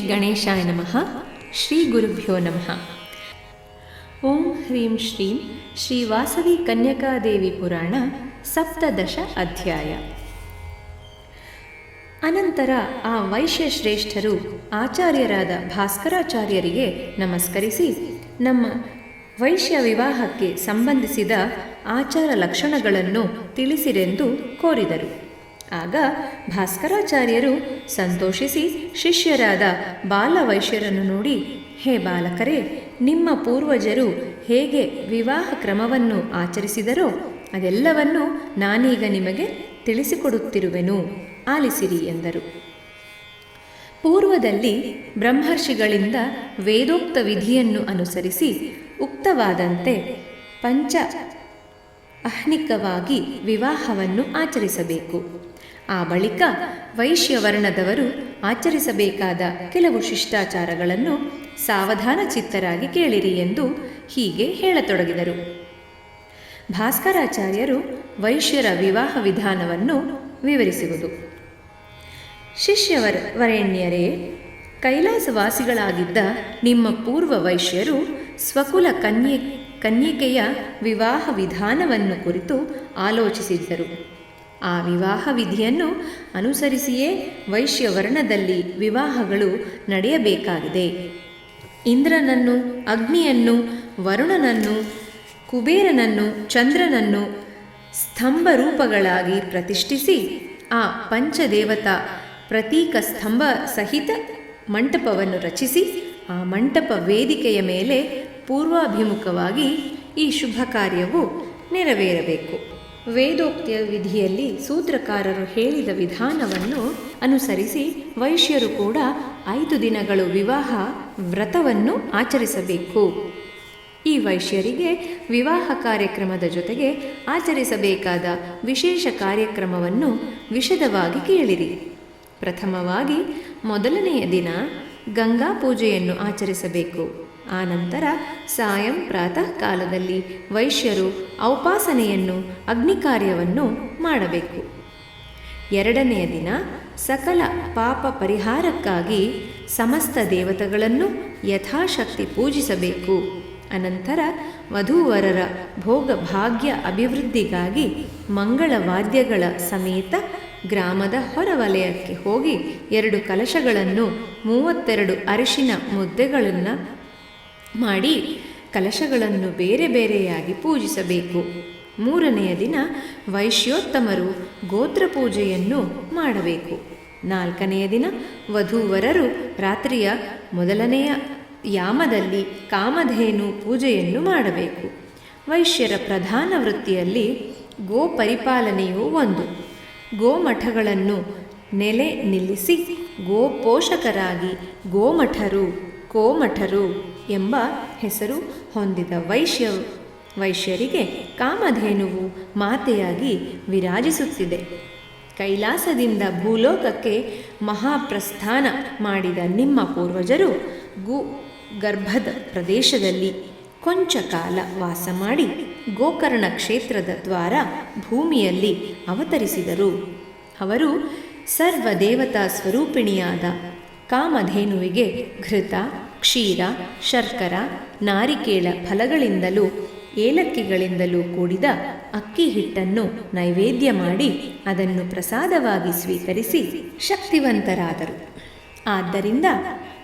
ಗಣೇಶಾಯ ನಮಃ ಶ್ರೀ ಗುರುಭ್ಯೋ ನಮಃ ಓಂ ಹ್ರೀಂ ಶ್ರೀಂ ಶ್ರೀ ವಾಸವಿ ಕನ್ಯಕಾದೇವಿ ಪುರಾಣ ಸಪ್ತದಶ ಅಧ್ಯಾಯ ಅನಂತರ ಆ ವೈಶ್ಯ ಶ್ರೇಷ್ಠರು ಆಚಾರ್ಯರಾದ ಭಾಸ್ಕರಾಚಾರ್ಯರಿಗೆ ನಮಸ್ಕರಿಸಿ ನಮ್ಮ ವೈಶ್ಯ ವಿವಾಹಕ್ಕೆ ಸಂಬಂಧಿಸಿದ ಆಚಾರ ಲಕ್ಷಣಗಳನ್ನು ತಿಳಿಸಿರೆಂದು ಕೋರಿದರು. ಆಗ ಭಾಸ್ಕರಾಚಾರ್ಯರು ಸಂತೋಷಿಸಿ ಶಿಷ್ಯರಾದ ಬಾಲವೈಶ್ಯರನ್ನು ನೋಡಿ, ಹೇ ಬಾಲಕರೇ, ನಿಮ್ಮ ಪೂರ್ವಜರು ಹೇಗೆ ವಿವಾಹ ಕ್ರಮವನ್ನು ಆಚರಿಸಿದರೋ, ಅದೆಲ್ಲವನ್ನು ನಾನೀಗ ನಿಮಗೆ ತಿಳಿಸಿಕೊಡುತ್ತಿರುವೆನು, ಆಲಿಸಿರಿ ಎಂದರು. ಪೂರ್ವದಲ್ಲಿ ಬ್ರಹ್ಮರ್ಷಿಗಳಿಂದ ವೇದೋಕ್ತ ವಿಧಿಯನ್ನು ಅನುಸರಿಸಿ ಉಕ್ತವಾದಂತೆ ಪಂಚ ಅಹ್ನಿಕವಾಗಿ ವಿವಾಹವನ್ನು ಆಚರಿಸಬೇಕು. ಆ ಬಳಿಕ ವೈಶ್ಯವರ್ಣದವರು ಆಚರಿಸಬೇಕಾದ ಕೆಲವು ಶಿಷ್ಟಾಚಾರಗಳನ್ನು ಸಾವಧಾನ ಚಿತ್ತರಾಗಿ ಕೇಳಿರಿ ಎಂದು ಹೀಗೆ ಹೇಳತೊಡಗಿದರು. ಭಾಸ್ಕರಾಚಾರ್ಯರು ವೈಶ್ಯರ ವಿವಾಹ ವಿಧಾನವನ್ನು ವಿವರಿಸುವುದು. ಶಿಷ್ಯವರ, ವರೆಣ್ಯರೇ, ಕೈಲಾಸವಾಸಿಗಳಾಗಿದ್ದ ನಿಮ್ಮ ಪೂರ್ವ ವೈಶ್ಯರು ಸ್ವಕುಲ ಕನ್ಯೆ, ಕನ್ಯಕೆಯ ವಿವಾಹ ವಿಧಾನವನ್ನು ಕುರಿತು ಆಲೋಚಿಸಿದ್ದರು. ಆ ವಿವಾಹ ವಿಧಿಯನ್ನು ಅನುಸರಿಸಿಯೇ ವೈಶ್ಯವರ್ಣದಲ್ಲಿ ವಿವಾಹಗಳು ನಡೆಯಬೇಕಾಗಿದೆ. ಇಂದ್ರನನ್ನು, ಅಗ್ನಿಯನ್ನು, ವರುಣನನ್ನು, ಕುಬೇರನನ್ನು, ಚಂದ್ರನನ್ನು ಸ್ತಂಭ ರೂಪಗಳಾಗಿ ಪ್ರತಿಷ್ಠಿಸಿ ಆ ಪಂಚದೇವತಾ ಪ್ರತೀಕ ಸ್ತಂಭ ಸಹಿತ ಮಂಟಪವನ್ನು ರಚಿಸಿ ಆ ಮಂಟಪ ವೇದಿಕೆಯ ಮೇಲೆ ಪೂರ್ವಾಭಿಮುಖವಾಗಿ ಈ ಶುಭ ಕಾರ್ಯವು ನೆರವೇರಬೇಕು. ವೇದೋಕ್ತಿಯ ವಿಧಿಯಲ್ಲಿ ಸೂತ್ರಕಾರರು ಹೇಳಿದ ವಿಧಾನವನ್ನು ಅನುಸರಿಸಿ ವೈಶ್ಯರು ಕೂಡ ಐದು ದಿನಗಳು ವಿವಾಹ ವ್ರತವನ್ನು ಆಚರಿಸಬೇಕು. ಈ ವೈಶ್ಯರಿಗೆ ವಿವಾಹ ಕಾರ್ಯಕ್ರಮದ ಜೊತೆಗೆ ಆಚರಿಸಬೇಕಾದ ವಿಶೇಷ ಕಾರ್ಯಕ್ರಮವನ್ನು ವಿಶದವಾಗಿ ಕೇಳಿರಿ. ಪ್ರಥಮವಾಗಿ ಮೊದಲನೆಯ ದಿನ ಗಂಗಾ ಪೂಜೆಯನ್ನು ಆಚರಿಸಬೇಕು. ಆನಂತರ ಸಾಯಂ ಪ್ರಾತಃ ಕಾಲದಲ್ಲಿ ವೈಶ್ಯರು ಔಪಾಸನೆಯನ್ನು ಅಗ್ನಿ ಕಾರ್ಯವನ್ನು ಮಾಡಬೇಕು. ಎರಡನೆಯ ದಿನ ಸಕಲ ಪಾಪ ಪರಿಹಾರಕ್ಕಾಗಿ ಸಮಸ್ತ ದೇವತೆಗಳನ್ನು ಯಥಾಶಕ್ತಿ ಪೂಜಿಸಬೇಕು. ಅನಂತರ ವಧೂವರರ ಭೋಗ ಭಾಗ್ಯ ಅಭಿವೃದ್ಧಿಗಾಗಿ ಮಂಗಳ ವಾದ್ಯಗಳ ಸಮೇತ ಗ್ರಾಮದ ಹೊರವಲಯಕ್ಕೆ ಹೋಗಿ ಎರಡು ಕಲಶಗಳನ್ನು, ಮೂವತ್ತೆರಡು ಅರಿಶಿನ ಮುದ್ದೆಗಳನ್ನು ಮಾಡಿ ಕಲಶಗಳನ್ನು ಬೇರೆ ಬೇರೆಯಾಗಿ ಪೂಜಿಸಬೇಕು. ಮೂರನೆಯ ದಿನ ವೈಶ್ಯೋತ್ತಮರು ಗೋತ್ರ ಪೂಜೆಯನ್ನು ಮಾಡಬೇಕು. ನಾಲ್ಕನೆಯ ದಿನ ವಧೂವರರು ರಾತ್ರಿಯ ಮೊದಲನೆಯ ಯಾಮದಲ್ಲಿ ಕಾಮಧೇನು ಪೂಜೆಯನ್ನು ಮಾಡಬೇಕು. ವೈಶ್ಯರ ಪ್ರಧಾನ ವೃತ್ತಿಯಲ್ಲಿ ಗೋ ಪರಿಪಾಲನೆಯು ಒಂದು. ಗೋಮಠಗಳನ್ನು ನೆಲೆ ನಿಲ್ಲಿಸಿ ಗೋಪೋಷಕರಾಗಿ ಗೋಮಠರು, ಕೋಮಠರು ಎಂಬ ಹೆಸರು ಹೊಂದಿದ ವೈಶ್ಯ ವೈಶ್ಯರಿಗೆ ಕಾಮಧೇನುವು ಮಾತೆಯಾಗಿ ವಿರಾಜಿಸುತ್ತಿದೆ. ಕೈಲಾಸದಿಂದ ಭೂಲೋಕಕ್ಕೆ ಮಹಾಪ್ರಸ್ಥಾನ ಮಾಡಿದ ನಿಮ್ಮ ಪೂರ್ವಜರು ಗು ಗರ್ಭದ ಪ್ರದೇಶದಲ್ಲಿ ಕೊಂಚ ಕಾಲ ವಾಸ ಮಾಡಿ ಗೋಕರ್ಣ ಕ್ಷೇತ್ರದ ದ್ವಾರ ಭೂಮಿಯಲ್ಲಿ ಅವತರಿಸಿದರು. ಅವರು ಸರ್ವ ದೇವತಾ ಸ್ವರೂಪಿಣಿಯಾದ ಕಾಮಧೇನುವಿಗೆ ಘೃತ ಕ್ಷೀರ, ಶರ್ಕರ, ನಾರಿಕೇಳ ಫಲಗಳಿಂದಲೂ, ಏಲಕ್ಕಿಗಳಿಂದಲೂ ಕೂಡಿದ ಅಕ್ಕಿ ಹಿಟ್ಟನ್ನು ನೈವೇದ್ಯ ಮಾಡಿ ಅದನ್ನು ಪ್ರಸಾದವಾಗಿ ಸ್ವೀಕರಿಸಿ ಶಕ್ತಿವಂತರಾದರು. ಆದ್ದರಿಂದ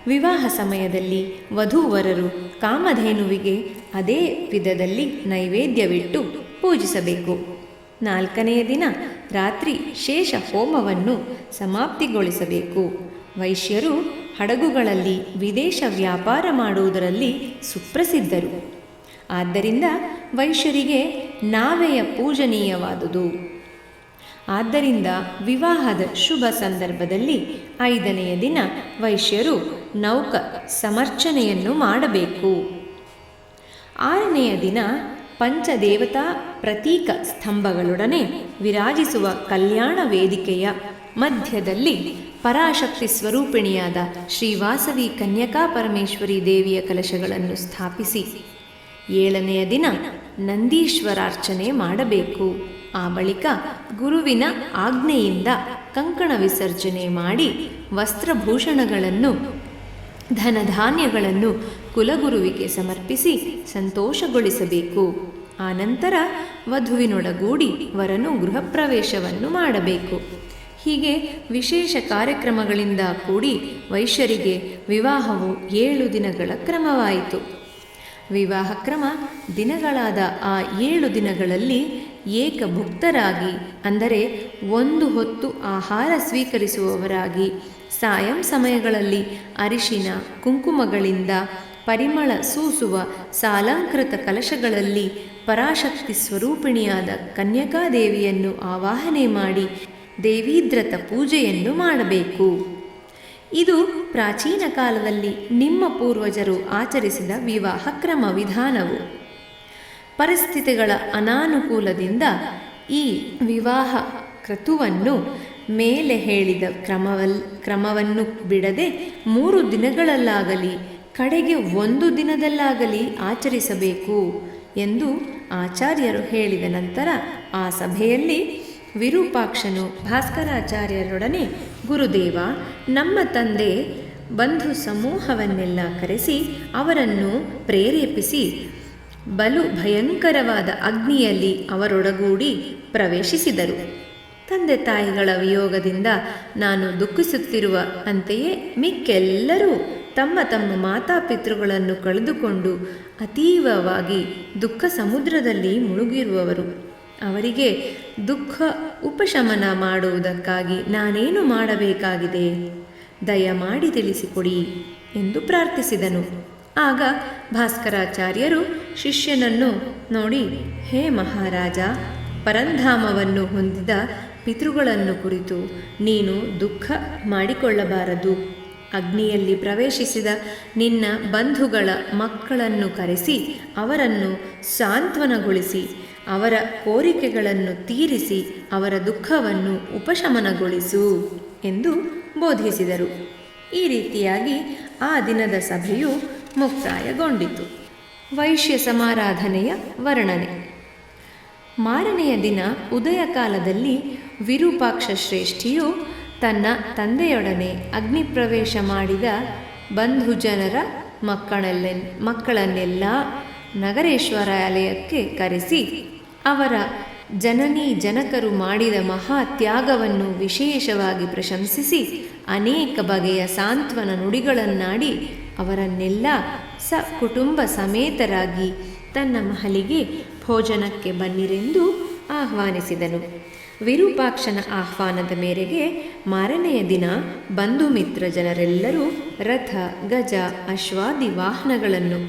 ವಿವಾಹ ಸಮಯದಲ್ಲಿ ವಧುವರರು ಕಾಮಧೇನುವಿಗೆ ಅದೇ ವಿಧದಲ್ಲಿ ನೈವೇದ್ಯವಿಟ್ಟು ಪೂಜಿಸಬೇಕು. ನಾಲ್ಕನೆಯ ದಿನ ರಾತ್ರಿ ಶೇಷ ಹೋಮವನ್ನು ಸಮಾಪ್ತಿಗೊಳಿಸಬೇಕು. ವೈಶ್ಯರು ಹಡಗುಗಳಲ್ಲಿ ವಿದೇಶ ವ್ಯಾಪಾರ ಮಾಡುವುದರಲ್ಲಿ ಸುಪ್ರಸಿದ್ಧರು. ಆದ್ದರಿಂದ ವೈಶ್ಯರಿಗೆ ನಾವೆಯ ಪೂಜನೀಯವಾದುದು. ಆದ್ದರಿಂದ ವಿವಾಹದ ಶುಭ ಸಂದರ್ಭದಲ್ಲಿ ಐದನೆಯ ದಿನ ವೈಶ್ಯರು ನೌಕ ಸಮರ್ಚನೆಯನ್ನು ಮಾಡಬೇಕು. ಆರನೆಯ ದಿನ ಪಂಚದೇವತಾ ಪ್ರತೀಕ ಸ್ತಂಭಗಳೊಡನೆ ವಿರಾಜಿಸುವ ಕಲ್ಯಾಣ ವೇದಿಕೆಯ ಮಧ್ಯದಲ್ಲಿ ಪರಾಶಕ್ತಿ ಸ್ವರೂಪಿಣಿಯಾದ ಶ್ರೀವಾಸವಿ ಕನ್ಯಕಾ ಪರಮೇಶ್ವರಿ ದೇವಿಯ ಕಲಶಗಳನ್ನು ಸ್ಥಾಪಿಸಿ. ಏಳನೆಯ ದಿನ ನಂದೀಶ್ವರಾರ್ಚನೆ ಮಾಡಬೇಕು. ಆ ಬಳಿಕ ಗುರುವಿನ ಆಜ್ಞೆಯಿಂದ ಕಂಕಣ ವಿಸರ್ಜನೆ ಮಾಡಿ ವಸ್ತ್ರಭೂಷಣಗಳನ್ನು, ಧನಧಾನ್ಯಗಳನ್ನು ಕುಲಗುರುವಿಗೆ ಸಮರ್ಪಿಸಿ ಸಂತೋಷಗೊಳಿಸಬೇಕು. ಆನಂತರ ವಧುವಿನೊಡಗೂಡಿ ವರನು ಗೃಹಪ್ರವೇಶವನ್ನು ಮಾಡಬೇಕು. ಹೀಗೆ ವಿಶೇಷ ಕಾರ್ಯಕ್ರಮಗಳಿಂದ ಕೂಡಿ ವೈಶ್ಯರಿಗೆ ವಿವಾಹವು ಏಳು ದಿನಗಳ ಕ್ರಮವಾಯಿತು. ವಿವಾಹ ಕ್ರಮ ದಿನಗಳಾದ ಆ ಏಳು ದಿನಗಳಲ್ಲಿ ಏಕಭುಕ್ತರಾಗಿ, ಅಂದರೆ ಒಂದು ಹೊತ್ತು ಆಹಾರ ಸ್ವೀಕರಿಸುವವರಾಗಿ, ಸಾಯಂ ಸಮಯಗಳಲ್ಲಿ ಅರಿಶಿನ, ಕುಂಕುಮಗಳಿಂದ ಪರಿಮಳ ಸೂಸುವ ಸಾಲಂಕೃತ ಕಲಶಗಳಲ್ಲಿ ಪರಾಶಕ್ತಿ ಸ್ವರೂಪಿಣಿಯಾದ ಕನ್ಯಕಾದೇವಿಯನ್ನು ಆವಾಹನೆ ಮಾಡಿ ದೇವೀದ್ರತ ಪೂಜೆಯನ್ನು ಮಾಡಬೇಕು. ಇದು ಪ್ರಾಚೀನ ಕಾಲದಲ್ಲಿ ನಿಮ್ಮ ಪೂರ್ವಜರು ಆಚರಿಸಿದ ವಿವಾಹ ಕ್ರಮ ವಿಧಾನವು. ಪರಿಸ್ಥಿತಿಗಳ ಅನಾನುಕೂಲದಿಂದ ಈ ವಿವಾಹ ಕ್ರತುವನ್ನು ಮೇಲೆ ಹೇಳಿದ ಕ್ರಮವಲ್, ಕ್ರಮವನ್ನು ಬಿಡದೆ ಮೂರು ದಿನಗಳಲ್ಲಾಗಲಿ, ಕಡೆಗೆ ಒಂದು ದಿನದಲ್ಲಾಗಲಿ ಆಚರಿಸಬೇಕು ಎಂದು ಆಚಾರ್ಯರು ಹೇಳಿದ ನಂತರ ಆ ಸಭೆಯಲ್ಲಿ ವಿರೂಪಾಕ್ಷನು ಭಾಸ್ಕರಾಚಾರ್ಯರೊಡನೆ, ಗುರುದೇವ, ನಮ್ಮ ತಂದೆ ಬಂಧು ಸಮೂಹವನ್ನೆಲ್ಲ ಕರೆಸಿ ಅವರನ್ನು ಪ್ರೇರೇಪಿಸಿ, ಬಲು ಭಯಂಕರವಾದ ಅಗ್ನಿಯಲ್ಲಿ ಅವರೊಡಗೂಡಿ ಪ್ರವೇಶಿಸಿದರು. ತಂದೆ ತಾಯಿಗಳ ವಿಯೋಗದಿಂದ ನಾನು ದುಃಖಿಸುತ್ತಿರುವ ಅಂತೆಯೇ ಮಿಕ್ಕೆಲ್ಲರೂ ತಮ್ಮ ತಮ್ಮ ಮಾತಾಪಿತೃಗಳನ್ನು ಕಳೆದುಕೊಂಡು ಅತೀವವಾಗಿ ದುಃಖ ಸಮುದ್ರದಲ್ಲಿ ಮುಳುಗಿರುವವರು. ಅವರಿಗೆ ದುಃಖ ಉಪಶಮನ ಮಾಡುವುದಕ್ಕಾಗಿ ನಾನೇನು ಮಾಡಬೇಕಾಗಿದೆ? ದಯಮಾಡಿ ತಿಳಿಸಿಕೊಡಿ ಎಂದು ಪ್ರಾರ್ಥಿಸಿದನು. ಆಗ ಭಾಸ್ಕರಾಚಾರ್ಯರು ಶಿಷ್ಯನನ್ನು ನೋಡಿ, ಹೇ ಮಹಾರಾಜ, ಪರಂಧಾಮವನ್ನು ಹೊಂದಿದ ಪಿತೃಗಳನ್ನು ಕುರಿತು ನೀನು ದುಃಖ ಮಾಡಿಕೊಳ್ಳಬಾರದು. ಅಗ್ನಿಯಲ್ಲಿ ಪ್ರವೇಶಿಸಿದ ನಿನ್ನ ಬಂಧುಗಳ ಮಕ್ಕಳನ್ನು ಕರೆಸಿ ಅವರನ್ನು ಸಾಂತ್ವನಗೊಳಿಸಿ ಅವರ ಕೋರಿಕೆಗಳನ್ನು ತೀರಿಸಿ ಅವರ ದುಃಖವನ್ನು ಉಪಶಮನಗೊಳಿಸು ಎಂದು ಬೋಧಿಸಿದರು. ಈ ರೀತಿಯಾಗಿ ಆ ದಿನದ ಸಭೆಯು ಮುಕ್ತಾಯಗೊಂಡಿತು. ವೈಶ್ಯ ಸಮಾರಾಧನೆಯ ವರ್ಣನೆ. ಮಾರನೆಯ ದಿನ ಉದಯ ಕಾಲದಲ್ಲಿ ವಿರೂಪಾಕ್ಷ ಶ್ರೇಷ್ಠಿಯು ತನ್ನ ತಂದೆಯೊಡನೆ ಅಗ್ನಿ ಪ್ರವೇಶ ಮಾಡಿದ ಬಂಧುಜನರ ಮಕ್ಕಳಲ್ಲೆ ಮಕ್ಕಳನ್ನೆಲ್ಲ ನಗರೇಶ್ವರಾಲಯಕ್ಕೆ ಕರೆಸಿ ಅವರ ಜನನಿ ಜನಕರು ಮಾಡಿದ ಮಹಾ ತ್ಯಾಗವನ್ನು ವಿಶೇಷವಾಗಿ ಪ್ರಶಂಸಿಸಿ ಅನೇಕ ಬಗೆಯ ಸಾಂತ್ವನ ನುಡಿಗಳನ್ನಾಡಿ ಅವರನ್ನೆಲ್ಲ ಸ ಕುಟುಂಬ ಸಮೇತರಾಗಿ ತನ್ನ ಮಹಲಿಗೆ ಭೋಜನಕ್ಕೆ ಬನ್ನಿರೆಂದು ಆಹ್ವಾನಿಸಿದನು. ವಿರೂಪಾಕ್ಷನ ಆಹ್ವಾನದ ಮೇರೆಗೆ ಮಾರನೆಯ ದಿನ ಬಂಧು ಮಿತ್ರ ಜನರೆಲ್ಲರೂ ರಥ, ಗಜ, ಅಶ್ವಾದಿ ವಾಹನಗಳನ್ನು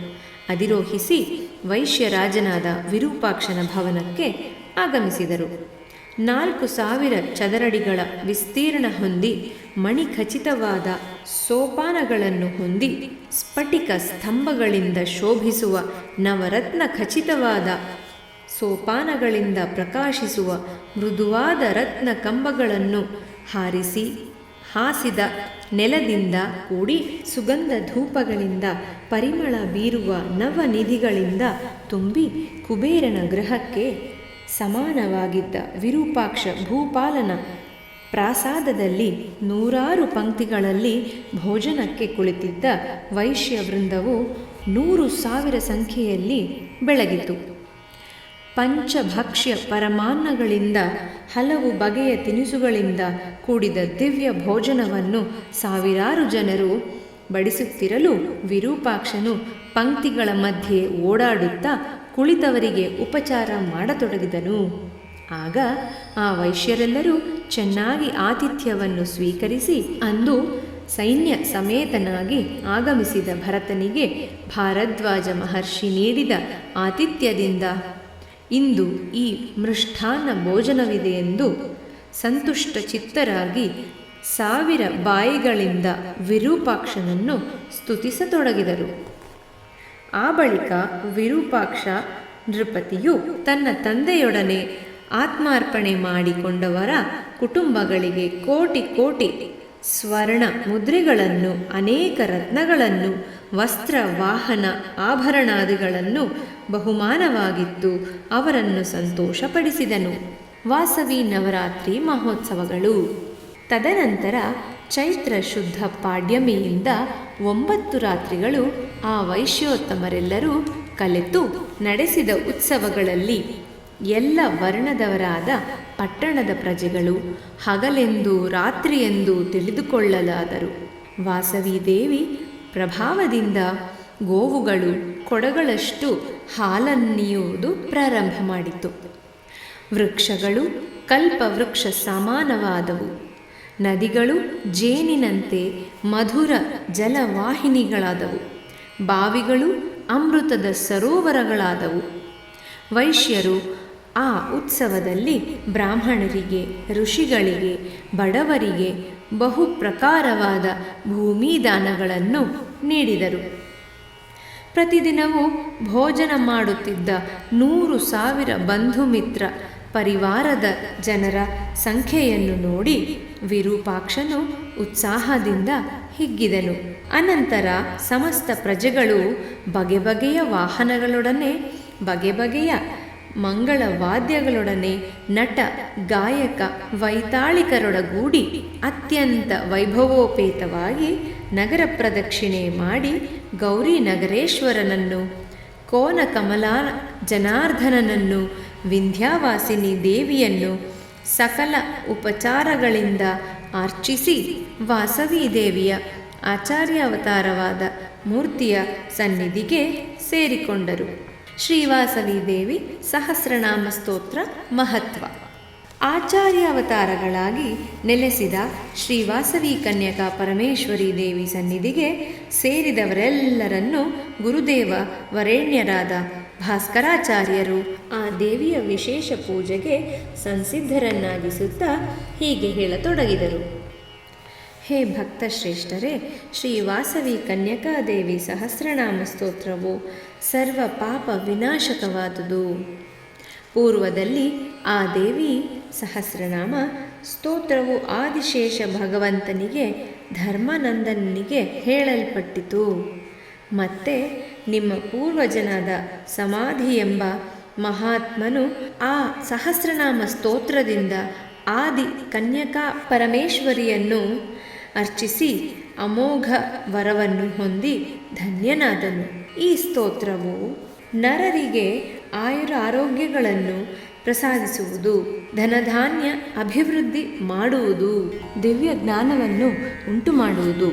ಅಧಿರೋಹಿಸಿ ವೈಶ್ಯರಾಜನಾದ ವಿರೂಪಾಕ್ಷನ ಭವನಕ್ಕೆ ಆಗಮಿಸಿದರು. ನಾಲ್ಕು ಸಾವಿರ ಚದರಡಿಗಳ ವಿಸ್ತೀರ್ಣ ಹೊಂದಿ ಮಣಿಖಚಿತವಾದ ಸೋಪಾನಗಳನ್ನು ಹೊಂದಿ ಸ್ಫಟಿಕ ಸ್ತಂಭಗಳಿಂದ ಶೋಭಿಸುವ ನವರತ್ನ ಖಚಿತವಾದ ಸೋಪಾನಗಳಿಂದ ಪ್ರಕಾಶಿಸುವ ಮೃದುವಾದ ರತ್ನ ಕಂಬಗಳನ್ನು ಹಾರಿಸಿ ಹಾಸಿದ ನೆಲದಿಂದ ಕೂಡಿ ಸುಗಂಧ ಧೂಪಗಳಿಂದ ಪರಿಮಳ ಬೀರುವ ನವನಿಧಿಗಳಿಂದ ತುಂಬಿ ಕುಬೇರನ ಗೃಹಕ್ಕೆ ಸಮಾನವಾಗಿದ್ದ ವಿರೂಪಾಕ್ಷ ಭೂಪಾಲನ ಪ್ರಾಸಾದದಲ್ಲಿ ನೂರಾರು ಪಂಕ್ತಿಗಳಲ್ಲಿ ಭೋಜನಕ್ಕೆ ಕುಳಿತಿದ್ದ ವೈಶ್ಯ ವೃಂದವು ನೂರು ಸಾವಿರ ಸಂಖ್ಯೆಯಲ್ಲಿ ಬೆಳಗಿತು. ಪಂಚಭಕ್ಷ್ಯ ಪರಮಾನ್ನಗಳಿಂದ, ಹಲವು ಬಗೆಯ ತಿನಿಸುಗಳಿಂದ ಕೂಡಿದ ದಿವ್ಯ ಭೋಜನವನ್ನು ಸಾವಿರಾರು ಜನರು ಬಡಿಸುತ್ತಿರಲು ವಿರೂಪಾಕ್ಷನು ಪಂಕ್ತಿಗಳ ಮಧ್ಯೆ ಓಡಾಡುತ್ತಾ ಕುಳಿತವರಿಗೆ ಉಪಚಾರ ಮಾಡತೊಡಗಿದನು. ಆಗ ಆ ವೈಶ್ಯರೆಲ್ಲರೂ ಚೆನ್ನಾಗಿ ಆತಿಥ್ಯವನ್ನು ಸ್ವೀಕರಿಸಿ ಅಂದು ಸೈನ್ಯ ಸಮೇತನಾಗಿ ಆಗಮಿಸಿದ ಭರತನಿಗೆ ಭಾರದ್ವಾಜ ಮಹರ್ಷಿ ನೀಡಿದ ಆತಿಥ್ಯದಿಂದ ಇಂದು ಈ ಮೃಷ್ಠಾನ್ನ ಭೋಜನವಿದೆ ಎಂದು ಸಂತುಷ್ಟ ಚಿತ್ತರಾಗಿ ಸಾವಿರ ಬಾಯಿಗಳಿಂದ ವಿರೂಪಾಕ್ಷನನ್ನು ಸ್ತುತಿಸತೊಡಗಿದರು. ಆ ಬಳಿಕ ವಿರೂಪಾಕ್ಷ ನೃಪತಿಯು ತನ್ನ ತಂದೆಯೊಡನೆ ಆತ್ಮಾರ್ಪಣೆ ಮಾಡಿಕೊಂಡವರ ಕುಟುಂಬಗಳಿಗೆ ಕೋಟಿ ಕೋಟಿ ಸ್ವರ್ಣ ಮುದ್ರೆಗಳನ್ನು, ಅನೇಕ ರತ್ನಗಳನ್ನು ವಸ್ತ್ರ, ವಾಹನ, ಆಭರಣಾದಿಗಳನ್ನು ಬಹುಮಾನವಾಗಿತ್ತು. ಅವರನ್ನು ಸಂತೋಷಪಡಿಸಿದನು. ವಾಸವಿ ನವರಾತ್ರಿ ಮಹೋತ್ಸವಗಳು. ತದನಂತರ ಚೈತ್ರ ಶುದ್ಧ ಪಾಡ್ಯಮಿಯಿಂದ ಒಂಬತ್ತು ರಾತ್ರಿಗಳು ಆ ವೈಶ್ಯೋತ್ತಮರೆಲ್ಲರೂ ಕಲೆತು ನಡೆಸಿದ ಉತ್ಸವಗಳಲ್ಲಿ ಎಲ್ಲ ವರ್ಣದವರಾದ ಪಟ್ಟಣದ ಪ್ರಜೆಗಳು ಹಗಲೆಂದು ರಾತ್ರಿಯೆಂದು ತಿಳಿದುಕೊಳ್ಳಲಾದರು. ವಾಸವಿ ದೇವಿ ಪ್ರಭಾವದಿಂದ ಗೋವುಗಳು ಕೊಡಗಳಷ್ಟು ಹಾಲನ್ನಿಯುವುದು ಪ್ರಾರಂಭ ಮಾಡಿತು. ವೃಕ್ಷಗಳು ಕಲ್ಪವೃಕ್ಷ ಸಮಾನವಾದವು. ನದಿಗಳು ಜೇನಿನಂತೆ ಮಧುರ ಜಲವಾಹಿನಿಗಳಾದವು. ಬಾವಿಗಳು ಅಮೃತದ ಸರೋವರಗಳಾದವು. ವೈಶ್ಯರು ಆ ಉತ್ಸವದಲ್ಲಿ ಬ್ರಾಹ್ಮಣರಿಗೆ, ಋಷಿಗಳಿಗೆ, ಬಡವರಿಗೆ ಬಹು ಪ್ರಕಾರವಾದ ಭೂಮಿದಾನಗಳನ್ನು ನೀಡಿದರು. ಪ್ರತಿದಿನವೂ ಭೋಜನ ಮಾಡುತ್ತಿದ್ದ ನೂರು ಸಾವಿರ ಬಂಧು ಮಿತ್ರ ಪರಿವಾರದ ಜನರ ಸಂಖ್ಯೆಯನ್ನು ನೋಡಿ ವಿರೂಪಾಕ್ಷನು ಉತ್ಸಾಹದಿಂದ ಹಿಗ್ಗಿದನು. ಅನಂತರ ಸಮಸ್ತ ಪ್ರಜೆಗಳು ಬಗೆ ಬಗೆಯ ವಾಹನಗಳೊಡನೆ ಬಗೆ ಬಗೆಯ ಮಂಗಳ ವಾದ್ಯಗಳೊಡನೆ ನಟ, ಗಾಯಕ, ವೈತಾಳಿಕರೊಡಗೂಡಿ ಅತ್ಯಂತ ವೈಭವೋಪೇತವಾಗಿ ನಗರ ಪ್ರದಕ್ಷಿಣೆ ಮಾಡಿ ಗೌರಿ ನಗರೇಶ್ವರನನ್ನು, ಕೋನ ಕಮಲಾ ಜನಾರ್ದನನನ್ನು, ವಿಂಧ್ಯಾವಾಸಿನಿ ದೇವಿಯನ್ನು ಸಕಲ ಉಪಚಾರಗಳಿಂದ ಅರ್ಚಿಸಿ ವಾಸವಿ ದೇವಿಯ ಆಚಾರ್ಯಾವತಾರವಾದ ಮೂರ್ತಿಯ ಸನ್ನಿಧಿಗೆ ಸೇರಿಕೊಂಡರು. ಶ್ರೀವಾಸವಿ ದೇವಿ ಸಹಸ್ರನಾಮ ಸ್ತೋತ್ರ ಮಹತ್ವ. ಆಚಾರ್ಯ ಅವತಾರಗಳಾಗಿ ನೆಲೆಸಿದ ಶ್ರೀವಾಸವಿ ಕನ್ಯಕಾ ಪರಮೇಶ್ವರಿ ದೇವಿ ಸನ್ನಿಧಿಗೆ ಸೇರಿದವರೆಲ್ಲರನ್ನು ಗುರುದೇವ ವರೇಣ್ಯರಾದ ಭಾಸ್ಕರಾಚಾರ್ಯರು ಆ ದೇವಿಯ ವಿಶೇಷ ಪೂಜೆಗೆ ಸಂಸಿದ್ಧರನ್ನಾಗಿಸುತ್ತಾ ಹೀಗೆ ಹೇಳತೊಡಗಿದರು. ಹೇ ಭಕ್ತಶ್ರೇಷ್ಠರೇ ಶ್ರೀ ವಾಸವಿ ಕನ್ಯಕಾದೇವಿ ಸಹಸ್ರನಾಮ ಸ್ತೋತ್ರವು ಸರ್ವ ಪಾಪ ವಿನಾಶಕವಾದುದು. ಪೂರ್ವದಲ್ಲಿ ಆ ದೇವಿ ಸಹಸ್ರನಾಮ ಸ್ತೋತ್ರವು ಆದಿಶೇಷ ಭಗವಂತನಿಗೆ ಧರ್ಮನಂದನಿಗೆ ಹೇಳಲ್ಪಟ್ಟಿತು. ಮತ್ತೆ ನಿಮ್ಮ ಪೂರ್ವಜನಾದ ಸಮಾಧಿ ಎಂಬ ಮಹಾತ್ಮನು ಆ ಸಹಸ್ರನಾಮ ಸ್ತೋತ್ರದಿಂದ ಆದಿ ಕನ್ಯಕಾ ಪರಮೇಶ್ವರಿಯನ್ನು ಅರ್ಚಿಸಿ ಅಮೋಘ ವರವನ್ನು ಹೊಂದಿ ಧನ್ಯನಾದನು. ಈ ಸ್ತೋತ್ರವು ನರರಿಗೆ ಆಯುರ ಆರೋಗ್ಯಗಳನ್ನು ಪ್ರಸಾದಿಸುವುದು, ಧನಧಾನ್ಯ ಅಭಿವೃದ್ಧಿ ಮಾಡುವುದು, ದಿವ್ಯ ಜ್ಞಾನವನ್ನು ಉಂಟು ಮಾಡುವುದು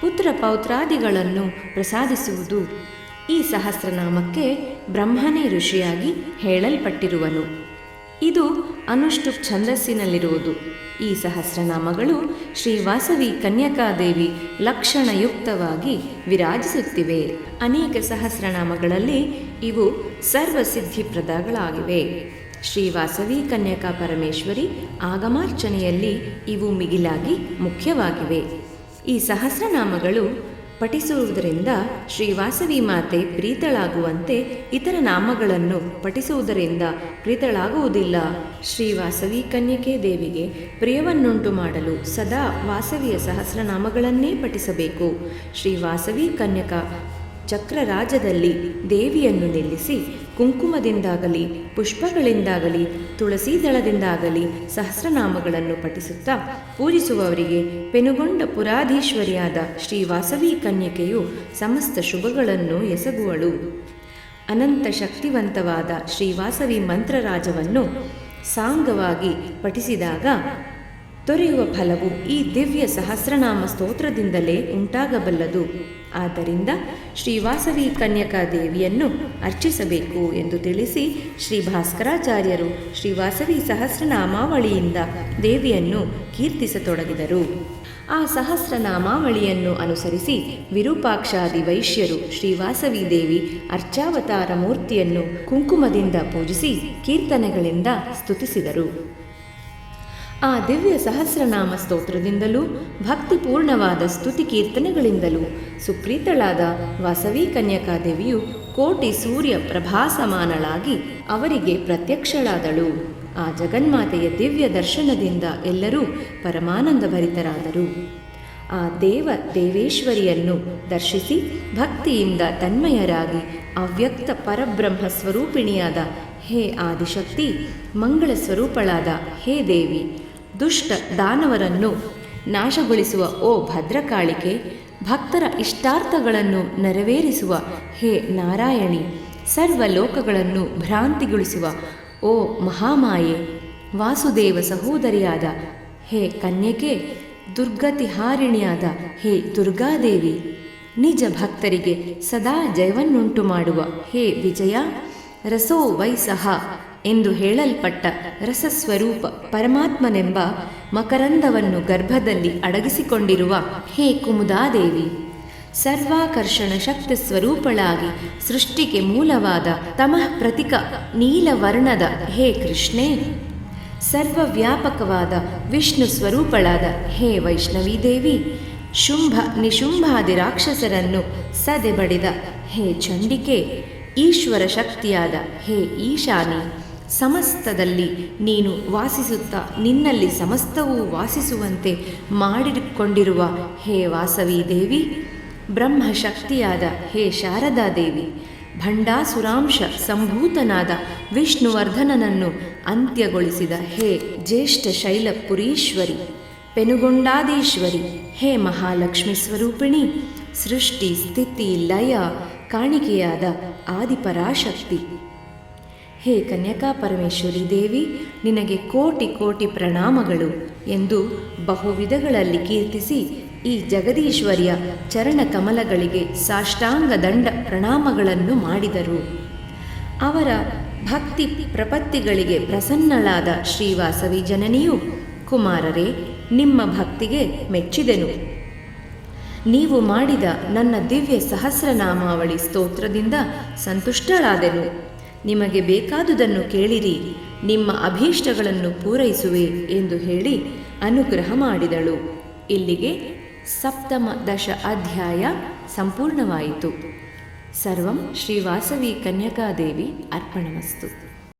ಪುತ್ರ ಪೌತ್ರಾದಿಗಳನ್ನು ಪ್ರಸಾದಿಸುವುದು. ಈ ಸಹಸ್ರನಾಮಕ್ಕೆ ಬ್ರಹ್ಮನೇ ಋಷಿಯಾಗಿ ಹೇಳಲ್ಪಟ್ಟಿರುವನು. ಇದು ಅನುಷ್ಟು ಛಂದಸ್ಸಿನಲ್ಲಿರುವುದು. ಈ ಸಹಸ್ರನಾಮಗಳು ಶ್ರೀ ವಾಸವಿ ಕನ್ಯಕಾದೇವಿ ಲಕ್ಷಣಯುಕ್ತವಾಗಿ ವಿರಾಜಿಸುತ್ತಿವೆ. ಅನೇಕ ಸಹಸ್ರನಾಮಗಳಲ್ಲಿ ಇವು ಸರ್ವಸಿದ್ಧಿಪ್ರದಗಳಾಗಿವೆ. ಶ್ರೀವಾಸವಿ ಕನ್ಯಕಾ ಪರಮೇಶ್ವರಿ ಆಗಮಾರ್ಚನೆಯಲ್ಲಿ ಇವು ಮಿಗಿಲಾಗಿ ಮುಖ್ಯವಾಗಿವೆ. ಈ ಸಹಸ್ರನಾಮಗಳು ಪಠಿಸುವುದರಿಂದ ಶ್ರೀವಾಸವಿ ಮಾತೆ ಪ್ರೀತಳಾಗುವಂತೆ ಇತರ ನಾಮಗಳನ್ನು ಪಠಿಸುವುದರಿಂದ ಪ್ರೀತಳಾಗುವುದಿಲ್ಲ. ಶ್ರೀವಾಸವಿ ಕನ್ಯಕೆ ದೇವಿಗೆ ಪ್ರಿಯವನ್ನುಂಟು ಮಾಡಲು ಸದಾ ವಾಸವಿಯ ಸಹಸ್ರನಾಮಗಳನ್ನೇ ಪಠಿಸಬೇಕು. ಶ್ರೀವಾಸವಿ ಕನ್ಯಕ ಚಕ್ರರಾಜದಲ್ಲಿ ದೇವಿಯನ್ನು ನಿಲ್ಲಿಸಿ ಕುಂಕುಮದಿಂದಾಗಲಿ, ಪುಷ್ಪಗಳಿಂದಾಗಲಿ, ತುಳಸಿ ದಳದಿಂದಾಗಲಿ ಸಹಸ್ರನಾಮಗಳನ್ನು ಪಠಿಸುತ್ತಾ ಪೂಜಿಸುವವರಿಗೆ ಪೆನುಗೊಂಡ ಪುರಾಧೀಶ್ವರಿಯಾದ ಶ್ರೀ ವಾಸವಿ ಕನ್ಯಕೆಯು ಸಮಸ್ತ ಶುಭಗಳನ್ನು ಎಸಗುವಳು. ಅನಂತ ಶಕ್ತಿವಂತವಾದ ಶ್ರೀವಾಸವಿ ಮಂತ್ರರಾಜವನ್ನು ಸಾಂಗವಾಗಿ ಪಠಿಸಿದಾಗ ದೊರೆಯುವ ಫಲವು ಈ ದಿವ್ಯ ಸಹಸ್ರನಾಮ ಸ್ತೋತ್ರದಿಂದಲೇ ಉಂಟಾಗಬಲ್ಲದು. ಆದ್ದರಿಂದ ಶ್ರೀವಾಸವಿ ಕನ್ಯಕಾ ದೇವಿಯನ್ನು ಅರ್ಚಿಸಬೇಕು ಎಂದು ತಿಳಿಸಿ ಶ್ರೀ ಭಾಸ್ಕರಾಚಾರ್ಯರು ಶ್ರೀವಾಸವಿ ಸಹಸ್ರನಾಮಾವಳಿಯಿಂದ ದೇವಿಯನ್ನು ಕೀರ್ತಿಸತೊಡಗಿದರು. ಆ ಸಹಸ್ರನಾಮಾವಳಿಯನ್ನು ಅನುಸರಿಸಿ ವಿರೂಪಾಕ್ಷಾದಿ ವೈಶ್ಯರು ಶ್ರೀವಾಸವಿ ದೇವಿ ಅರ್ಚಾವತಾರ ಮೂರ್ತಿಯನ್ನು ಕುಂಕುಮದಿಂದ ಪೂಜಿಸಿ ಕೀರ್ತನೆಗಳಿಂದ ಸ್ತುತಿಸಿದರು. ಆ ದಿವ್ಯ ಸಹಸ್ರನಾಮ ಸ್ತೋತ್ರದಿಂದಲೂ, ಭಕ್ತಿಪೂರ್ಣವಾದ ಸ್ತುತಿ ಕೀರ್ತನೆಗಳಿಂದಲೂ, ಸುಪ್ರೀತಳಾದ ವಾಸವಿ ಕನ್ಯಕಾದೇವಿಯು ಕೋಟಿ ಸೂರ್ಯ ಪ್ರಭಾಸಮಾನಳಾಗಿ ಅವರಿಗೆ ಪ್ರತ್ಯಕ್ಷಳಾದಳು. ಆ ಜಗನ್ಮಾತೆಯ ದಿವ್ಯ ದರ್ಶನದಿಂದ ಎಲ್ಲರೂ ಪರಮಾನಂದಭರಿತರಾದರು. ಆ ದೇವ ದೇವೇಶ್ವರಿಯನ್ನು ದರ್ಶಿಸಿ ಭಕ್ತಿಯಿಂದ ತನ್ಮಯರಾಗಿ ಅವ್ಯಕ್ತ ಪರಬ್ರಹ್ಮ ಸ್ವರೂಪಿಣಿಯಾದ ಹೇ ಆದಿಶಕ್ತಿ, ಮಂಗಳ ಸ್ವರೂಪಳಾದ ಹೇ ದೇವಿ ದುಷ್ಟ ದಾನವರನ್ನು ನಾಶಗೊಳಿಸುವ ಓ ಭದ್ರಕಾಳಿಕೆ, ಭಕ್ತರ ಇಷ್ಟಾರ್ಥಗಳನ್ನು ನೆರವೇರಿಸುವ ಹೇ ನಾರಾಯಣಿ ಸರ್ವ ಲೋಕಗಳನ್ನು ಭ್ರಾಂತಿಗೊಳಿಸುವ ಓ ಮಹಾಮಾಯೆ, ವಾಸುದೇವ ಸಹೋದರಿಯಾದ ಹೇ ಕನ್ಯಕೆ ದುರ್ಗತಿಹಾರಿಣಿಯಾದ ಹೇ ದುರ್ಗಾದೇವಿ, ನಿಜ ಭಕ್ತರಿಗೆ ಸದಾ ಜಯವನ್ನುಂಟು ಮಾಡುವ ಹೇ ವಿಜಯ, ರಸೋ ವೈ ಸಹ ಎಂದು ಹೇಳಲ್ಪಟ್ಟ ರಸಸ್ವರೂಪ ಪರಮಾತ್ಮನೆಂಬ ಮಕರಂದವನ್ನು ಗರ್ಭದಲ್ಲಿ ಅಡಗಿಸಿಕೊಂಡಿರುವ ಹೇ ಕುಮುದಾದೇವಿ, ಸರ್ವಾಕರ್ಷಣ ಶಕ್ತಿ ಸ್ವರೂಪಳಾಗಿ ಸೃಷ್ಟಿಗೆ ಮೂಲವಾದ ತಮಃ ಪ್ರತಿಕ ನೀಲವರ್ಣದ ಹೇ ಕೃಷ್ಣೇ, ಸರ್ವವ್ಯಾಪಕವಾದ ವಿಷ್ಣು ಸ್ವರೂಪಳಾದ ಹೇ ವೈಷ್ಣವಿ ದೇವಿ ಶುಂಭ ನಿಶುಂಭಾದಿ ರಾಕ್ಷಸರನ್ನು ಸದೆಬಡಿದ ಹೇ ಚಂಡಿಕೆ, ಈಶ್ವರ ಶಕ್ತಿಯಾದ ಹೇ ಈಶಾನಿ. ಸಮಸ್ತದಲ್ಲಿ ನೀನು ವಾಸಿಸುತ್ತಾ ನಿನ್ನಲ್ಲಿ ಸಮಸ್ತವೂ ವಾಸಿಸುವಂತೆ ಮಾಡಿಕೊಂಡಿರುವ ಹೇ ವಾಸವಿ ದೇವಿ ಬ್ರಹ್ಮಶಕ್ತಿಯಾದ ಹೇ ಶಾರದಾ ದೇವಿ ಭಂಡಾಸುರಾಂಶ ಸಂಭೂತನಾದ ವಿಷ್ಣುವರ್ಧನನನ್ನು ಅಂತ್ಯಗೊಳಿಸಿದ ಹೇ ಜ್ಯೇಷ್ಠ ಶೈಲಪುರೀಶ್ವರಿ, ಪೆನುಗೊಂಡಾದೀಶ್ವರಿ, ಹೇ ಮಹಾಲಕ್ಷ್ಮಿ ಸ್ವರೂಪಿಣಿ, ಸೃಷ್ಟಿ ಸ್ಥಿತಿ ಲಯ, ಕಾಣಿಕೆಯಾದ ಆದಿಪರಾಶಕ್ತಿ. ಹೇ ಕನ್ಯಕಾ ಪರಮೇಶ್ವರಿ ದೇವಿ, ನಿನಗೆ ಕೋಟಿ ಕೋಟಿ ಪ್ರಣಾಮಗಳು ಎಂದು ಬಹುವಿಧಗಳಲ್ಲಿ ಕೀರ್ತಿಸಿ ಈ ಜಗದೀಶ್ವರಿಯ ಚರಣ ಕಮಲಗಳಿಗೆ ಸಾಷ್ಟಾಂಗ ದಂಡ ಪ್ರಣಾಮಗಳನ್ನು ಮಾಡಿದರು. ಅವರ ಭಕ್ತಿ ಪ್ರಪತ್ತಿಗಳಿಗೆ ಪ್ರಸನ್ನಳಾದ ಶ್ರೀವಾಸವಿ ಜನನಿಯು ಕುಮಾರರೇ, ನಿಮ್ಮ ಭಕ್ತಿಗೆ ಮೆಚ್ಚಿದೆನು. ನೀವು ಮಾಡಿದ ನನ್ನ ದಿವ್ಯ ಸಹಸ್ರನಾಮಾವಳಿ ಸ್ತೋತ್ರದಿಂದ ಸಂತುಷ್ಟಳಾದೆನು. ನಿಮಗೆ ಬೇಕಾದುದನ್ನು ಕೇಳಿರಿ, ನಿಮ್ಮ ಅಭೀಷ್ಟಗಳನ್ನು ಪೂರೈಸುವೆ ಎಂದು ಹೇಳಿ ಅನುಗ್ರಹ ಮಾಡಿದಳು. ಇಲ್ಲಿಗೆ ಸಪ್ತಮ ದಶ ಅಧ್ಯಾಯ ಸಂಪೂರ್ಣವಾಯಿತು. ಸರ್ವಂ ಶ್ರೀವಾಸವಿ ಕನ್ಯಕಾದೇವಿ ಅರ್ಪಣಮಸ್ತು.